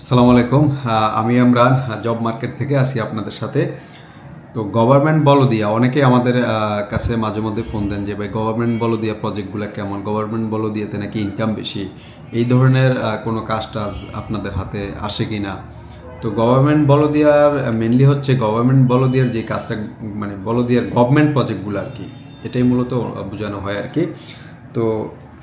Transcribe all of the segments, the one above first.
আসসালামু আলাইকুম। আমি ইমরান জব মার্কেট থেকে আসি আপনাদের সাথে। তো গভর্নমেন্ট বলো দিয়া অনেকে আমাদের কাছে মাঝে মধ্যে ফোন দেন যে, ভাই গভর্নমেন্ট বলো দিয়া প্রজেক্টগুলো কেমন? গভর্নমেন্ট বলো দিয়াতে নাকি ইনকাম বেশি? এই ধরনের কোনো কাজ টাজ আপনাদের হাতে আসে কি না তো গভর্নমেন্ট বলো দিয়ার মেনলি হচ্ছে গভর্নমেন্ট বলো দিয়ার যে কাজটা মানে বলো দিয়ার গভর্নমেন্ট প্রজেক্টগুলো আর কি, এটাই মূলত বোঝানো হয় আর কি। তো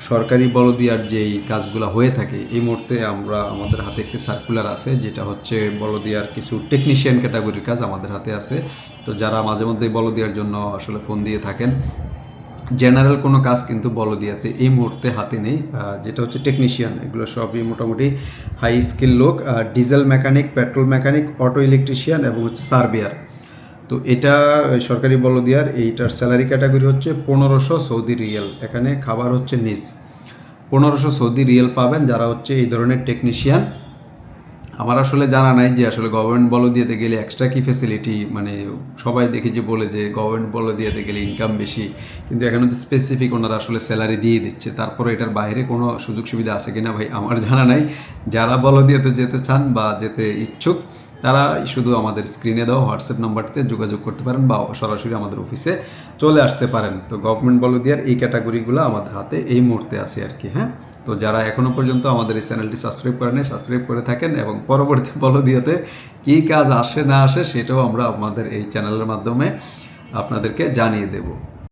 সরকারি বলদিয়ার যেই কাজগুলো হয়ে থাকে, এই মুহূর্তে আমরা আমাদের হাতে একটি সার্কুলার আছে, যেটা হচ্ছে বলদিয়ার কিছু টেকনিশিয়ান ক্যাটাগরির কাজ আমাদের হাতে আছে। তো যারা মাঝে মধ্যে বলদিয়ার জন্য আসলে ফোন দিয়ে থাকেন জেনারেল কোনো কাজ কিন্তু বলদিয়াতে এই মুহূর্তে হাতে নেই। যেটা হচ্ছে টেকনিশিয়ান এগুলো সবই মোটামুটি হাই স্কিল লোক diesel mechanic petrol mechanic auto electrician এবং হচ্ছে সার্বিয়ার তো এটা সরকারি বলদিয়ার এইটার স্যালারি ক্যাটাগরি হচ্ছে পনেরোশো সৌদি রিয়েল। এখানে খাবার হচ্ছে নিজ। পনেরোশো সৌদি রিয়েল পাবেন যারা হচ্ছে এই ধরনের টেকনিশিয়ান আমার আসলে জানা নাই যে আসলে গভর্নমেন্ট বলো দিয়েতে গেলে এক্সট্রা কি ফেসিলিটি মানে সবাই দেখি যে বলে যে গভর্নমেন্ট বলো দিয়েতে গেলে ইনকাম বেশি। কিন্তু এখানে তো স্পেসিফিক ওনারা আসলে স্যালারি দিয়ে দিচ্ছে। তারপরে এটার বাইরে কোনো সুযোগ সুবিধা আছে কিনা ভাই আমার জানা নাই। যারা বলো দিয়েতে যেতে চান বা যেতে ইচ্ছুক তারা শুধু আমাদের স্ক্রিনে দেওয়া হোয়াটসঅ্যাপ নাম্বারটিতে যোগাযোগ করতে পারেন বা সরাসরি আমাদের অফিসে চলে আসতে পারেন। তো গভর্নমেন্ট বলো দিয়ার এই ক্যাটাগরিগুলো আমাদের হাতে এই মুহূর্তে আছে আর কি হ্যাঁ? তো যারা এখনও পর্যন্ত আমাদের এই চ্যানেলটি সাবস্ক্রাইব করেন সাবস্ক্রাইব করে থাকেন এবং পরবর্তী বলো দিয়াতে কী কাজ আসে না আসে সেটাও আমরা আমাদের এই চ্যানেলের মাধ্যমে আপনাদেরকে জানিয়ে দেবো।